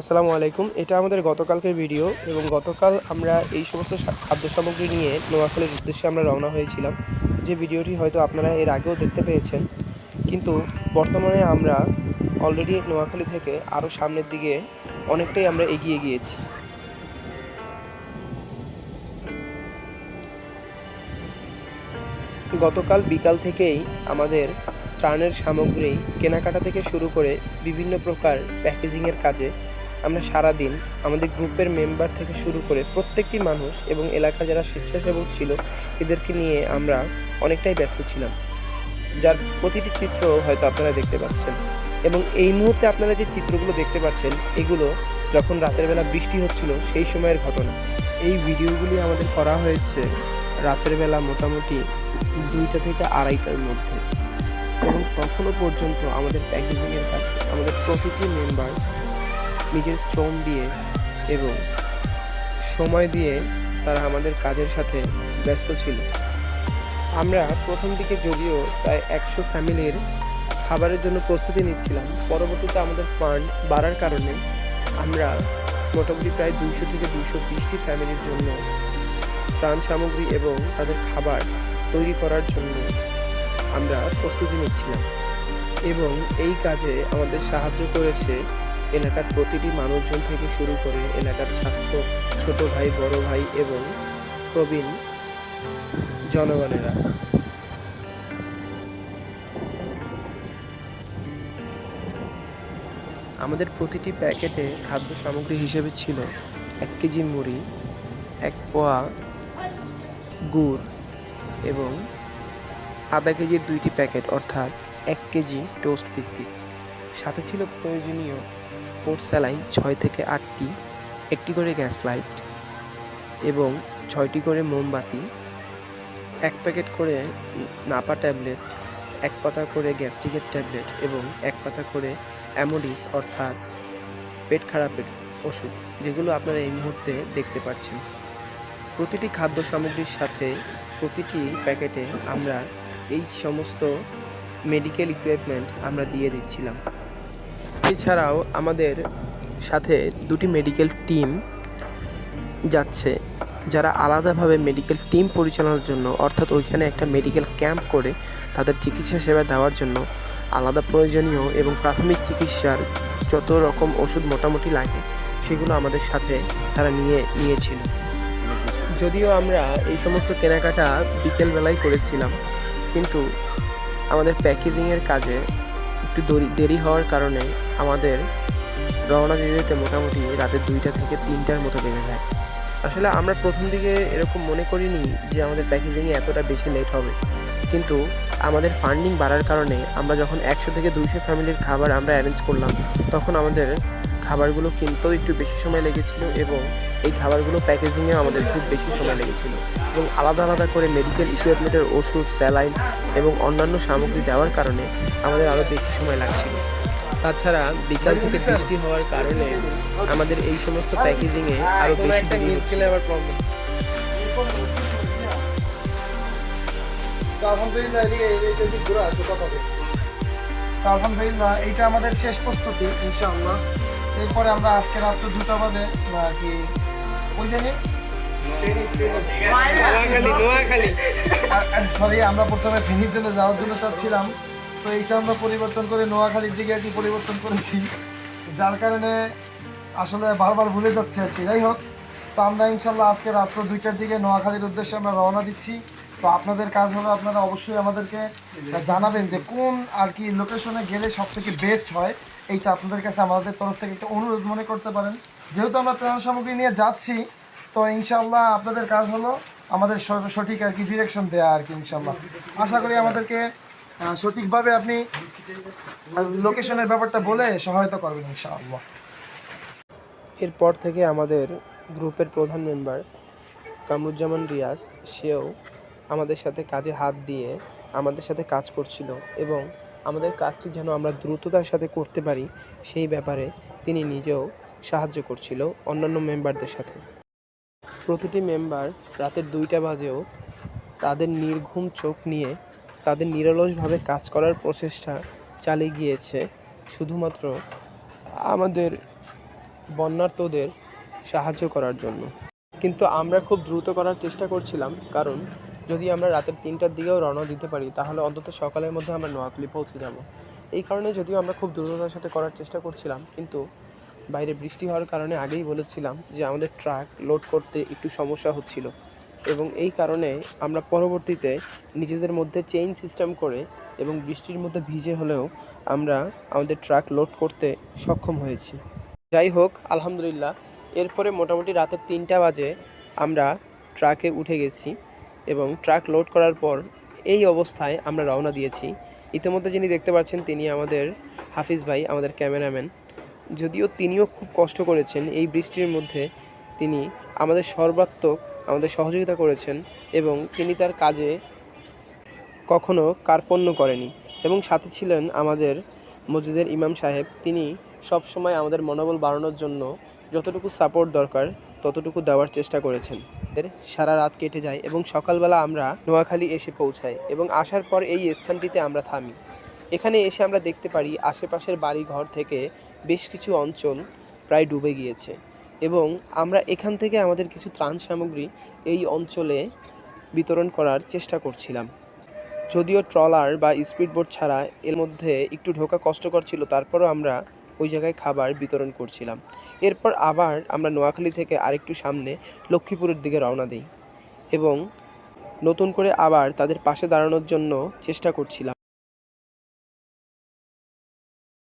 আসসালামু আলাইকুম। এটা আমাদের গতকালকের ভিডিও এবং গতকাল আমরা এই সমস্ত খাদ্য সামগ্রী নিয়ে নোয়াখালীর উদ্দেশ্যে আমরা রওনা হয়েছিলাম। যে ভিডিওটি হয়তো আপনারা এর আগেও দেখতে পেয়েছেন। কিন্তু বর্তমানে আমরা অলরেডি নোয়াখালী থেকে আরও সামনের দিকে অনেকটাই আমরা এগিয়ে গিয়েছি। গতকাল বিকাল থেকেই আমাদের ত্রাণের সামগ্রী কেনাকাটা থেকে শুরু করে বিভিন্ন প্রকার প্যাকেজিংয়ের কাজে আমরা সারা দিন আমাদের গ্রুপের মেম্বার থেকে শুরু করে প্রত্যেকটি মানুষ এবং এলাকার যারা স্বেচ্ছাসেবক ছিল, এদেরকে নিয়ে আমরা অনেকটাই ব্যস্ত ছিলাম। যার প্রতিটি চিত্র হয়তো আপনারা দেখতে পাচ্ছেন। এবং এই মুহূর্তে আপনারা যে চিত্রগুলো দেখতে পাচ্ছেন, এগুলো যখন রাতের বেলা বৃষ্টি হচ্ছিল, সেই সময়ের ঘটনা। এই ভিডিওগুলি আমাদের করা হয়েছে রাতের বেলা মোটামুটি দুইটা থেকে আড়াইটার মধ্যে। এবং তখনও পর্যন্ত আমাদের প্যাকেজিংয়ের কাছে আমাদের প্রতিটি মেম্বার নিজের শ্রম দিয়ে এবং সময় দিয়ে তারা আমাদের কাজের সাথে ব্যস্ত ছিল। আমরা প্রথম দিকে যদিও প্রায় একশো ফ্যামিলির খাবারের জন্য প্রস্তুতি নিচ্ছিলাম, পরবর্তীতে আমাদের ফান্ড বাড়ার কারণে আমরা মোটামুটি প্রায় দুইশো থেকে দুইশো বিশটি ফ্যামিলির জন্য ত্রাণ সামগ্রী এবং তাদের খাবার তৈরি করার জন্য আমরা প্রস্তুতি নিচ্ছিলাম এবং এই কাজে আমাদের সাহায্য করেছে এলাকার প্রতিটি মানুষজন থেকে শুরু করে এলাকার ছাত্র, ছোট ভাই, বড় ভাই এবং প্রবীণ জনগণেরা। আমাদের প্রতিটি প্যাকেটে খাদ্য সামগ্রী হিসেবে ছিল এক কেজি মুড়ি, এক পোয়া গুড় এবং আধা কেজির দুইটি প্যাকেট, অর্থাৎ এক কেজি টোস্ট বিস্কিট। সাথে ছিল প্রয়োজনীয় পোর্ট স্যালাইন ছয় থেকে আটটি, একটি করে গ্যাস লাইট এবং ছয়টি করে মোমবাতি, এক প্যাকেট করে নাপা ট্যাবলেট, এক পাতা করে গ্যাস্ট্রিকের ট্যাবলেট এবং এক পাতা করে অ্যামোডিস অর্থাৎ পেট খারাপের ওষুধ, যেগুলো আপনারা এই মুহূর্তে দেখতে পাচ্ছেন। প্রতিটি খাদ্য সামগ্রীর সাথে প্রতিটি প্যাকেটে আমরা এই সমস্ত মেডিকেল ইকুইপমেন্ট আমরা দিয়ে দিচ্ছিলাম। এছাড়াও আমাদের সাথে দুটি মেডিকেল টিম যাচ্ছে, যারা আলাদাভাবে মেডিকেল টিম পরিচালনার জন্য, অর্থাৎ ওইখানে একটা মেডিকেল ক্যাম্প করে তাদের চিকিৎসা সেবা দেওয়ার জন্য আলাদা প্রয়োজনীয় এবং প্রাথমিক চিকিৎসার যত রকম ওষুধ মোটামুটি লাগে, সেগুলো আমাদের সাথে তারা নিয়ে, নিয়েছিল। যদিও আমরা এই সমস্ত কেনাকাটা বিকেলবেলায় করেছিলাম, কিন্তু আমাদের প্যাকেজিংয়ের কাজে একটু দেরি হওয়ার কারণে আমাদের রওনা দিতে দিতে মোটামুটি রাতের দুইটা থেকে তিনটার মতো বেজে যায়। আসলে আমরা প্রথম দিকে এরকম মনে করিনি যে আমাদের প্যাকেজিংয়ে এতটা বেশি লেট হবে। কিন্তু আমাদের ফান্ডিং বাড়ার কারণে আমরা যখন একশো থেকে দুইশো ফ্যামিলির খাবার আমরা অ্যারেঞ্জ করলাম, তখন আমাদের খাবারগুলো কিনতেও একটু বেশি সময় লেগেছিল এবং এই খাবারগুলো প্যাকেজিংয়েও আমাদের খুব বেশি সময় লেগেছিল। এবং আলাদা আলাদা করে মেডিকেল ইকুইপমেন্টের ওষুধ স্যালাইন এবং অন্যান্য সামগ্রী দেওয়ার কারণে আমাদের আরও বেশি সময় লাগছিল। তাছাড়া বিকাল থেকে বৃষ্টি হওয়ার কারণে আমাদের এই সমস্ত প্যাকেজিংয়ে আরও বেশি দেরি হচ্ছিল আবার প্রবলেম আলহামদুলিল্লাহ এইটা ঘুরে কথা তো আলহামদুলিল্লাহ এইটা আমাদের শেষ প্রস্তুতি ইনশাআল্লাহ। এরপরে আমরা আজকে রাত্র দুটা বাজে বা আর কি ওই জানি সরি আমরা প্রথমে ফেনী চলে যাওয়ার জন্য চাচ্ছিলাম। তো এইটা আমরা পরিবর্তন করে নোয়াখালীর দিকে আর কি পরিবর্তন করেছি। যার কারণে আসলে বারবার ভুলে যাচ্ছে আর কি। যাই হোক, তো আমরা ইনশাল্লাহ আজকে রাত্র দুইটার দিকে নোয়াখালীর উদ্দেশ্যে আমরা রওনা দিচ্ছি। তো আপনাদের কাজ হলো আপনারা অবশ্যই আমাদেরকে জানাবেন যে কোন আর কি লোকেশনে গেলে সব থেকে বেস্ট হয়। এইটা আপনাদের কাছে আমাদের তরফ থেকে একটা অনুরোধ মনে করতে পারেন। যেহেতু আমরা ত্রাণ সামগ্রী নিয়ে যাচ্ছি, তো ইনশাল্লাহ আপনাদের কাজ হলো আমাদের সঠিক আর কি ডিরেকশন দেওয়া আর কি ইনশাল্লাহ। আশা করি আমাদেরকে সঠিকভাবে আপনি লোকেশনের ব্যাপারটা বলে সহায়তা করবেন ইনশাআল্লাহ। এরপর থেকে আমাদের গ্রুপের প্রধান মেম্বার কামরুজ্জামান রিয়াজ, সেও আমাদের সাথে কাজে হাত দিয়ে আমাদের সাথে কাজ করছিল এবং আমাদের কাজটি যেন আমরা দ্রুততার সাথে করতে পারি সেই ব্যাপারে তিনি নিজেও সাহায্য করছিল অন্যান্য মেম্বারদের সাথে। প্রতিটি মেম্বার রাতের দুইটা বাজেও তাদের নির্ঘুম চোখ নিয়ে তাদের নিরলসভাবে কাজ করার প্রচেষ্টা চালিয়ে গিয়েছে। শুধুমাত্র আমাদের বন্যার্তদের সাহায্য করার জন্য। কিন্তু আমরা খুব দ্রুত করার চেষ্টা করছিলাম, কারণ যদি আমরা রাতের তিনটার দিকেও রওনা দিতে পারি, তাহলে অন্তত সকালের মধ্যে আমরা নোয়াখালী পৌঁছে যাব। এই কারণে যদিও আমরা খুব দ্রুততার সাথে করার চেষ্টা করছিলাম, কিন্তু বাইরে বৃষ্টি হওয়ার কারণে আগেই বলেছিলাম যে আমাদের ট্রাক লোড করতে একটু সমস্যা হচ্ছিল। এবং এই কারণে আমরা পরবর্তীতে নিজেদের মধ্যে চেইন সিস্টেম করে এবং বৃষ্টির মধ্যে ভিজে হলেও আমরা আমাদের ট্রাক লোড করতে সক্ষম হয়েছি। যাই হোক, আলহামদুলিল্লাহ, এরপরে মোটামুটি রাতের তিনটা বাজে আমরা ট্রাকে উঠে গেছি এবং ট্রাক লোড করার পর এই অবস্থায় আমরা রওনা দিয়েছি। ইতিমধ্যে যিনি দেখতে পাচ্ছেন, তিনি আমাদের হাফিজ ভাই, আমাদের ক্যামেরাম্যান। যদিও তিনিও খুব কষ্ট করেছেন এই বৃষ্টির মধ্যে, তিনি আমাদের সর্বাত্মক আমাদের সহযোগিতা করেছেন এবং তিনি তার কাজে কখনো কার্পণ্য করেনি। এবং সাথে ছিলেন আমাদের মসজিদের ইমাম সাহেব। তিনি সব সময় আমাদের মনোবল বাড়ানোর জন্য যতটুকু সাপোর্ট দরকার, ততটুকু দেওয়ার চেষ্টা করেছেন। সারা রাত কেটে যায় এবং সকালবেলা আমরা নোয়াখালী এসে পৌঁছাই এবং আসার পর এই স্থানটিতে আমরা থামি। এখানে এসে আমরা দেখতে পারি আশেপাশের বাড়ি ঘর থেকে বেশ কিছু অঞ্চল প্রায় ডুবে গিয়েছে। এবং আমরা এখান থেকে আমাদের কিছু ত্রাণ সামগ্রী এই অঞ্চলে বিতরণ করার চেষ্টা করছিলাম। যদিও ট্রলার বা স্পিডবোট ছাড়া এর মধ্যে একটু ঢোকা কষ্টকর ছিল, তারপরও আমরা ওই জায়গায় খাবার বিতরণ করছিলাম। এরপর আবার আমরা নোয়াখালী থেকে আরেকটু সামনে লক্ষ্মীপুরের দিকে রওনা দিই এবং নতুন করে আবার তাদের পাশে দাঁড়ানোর জন্য চেষ্টা করছিলাম।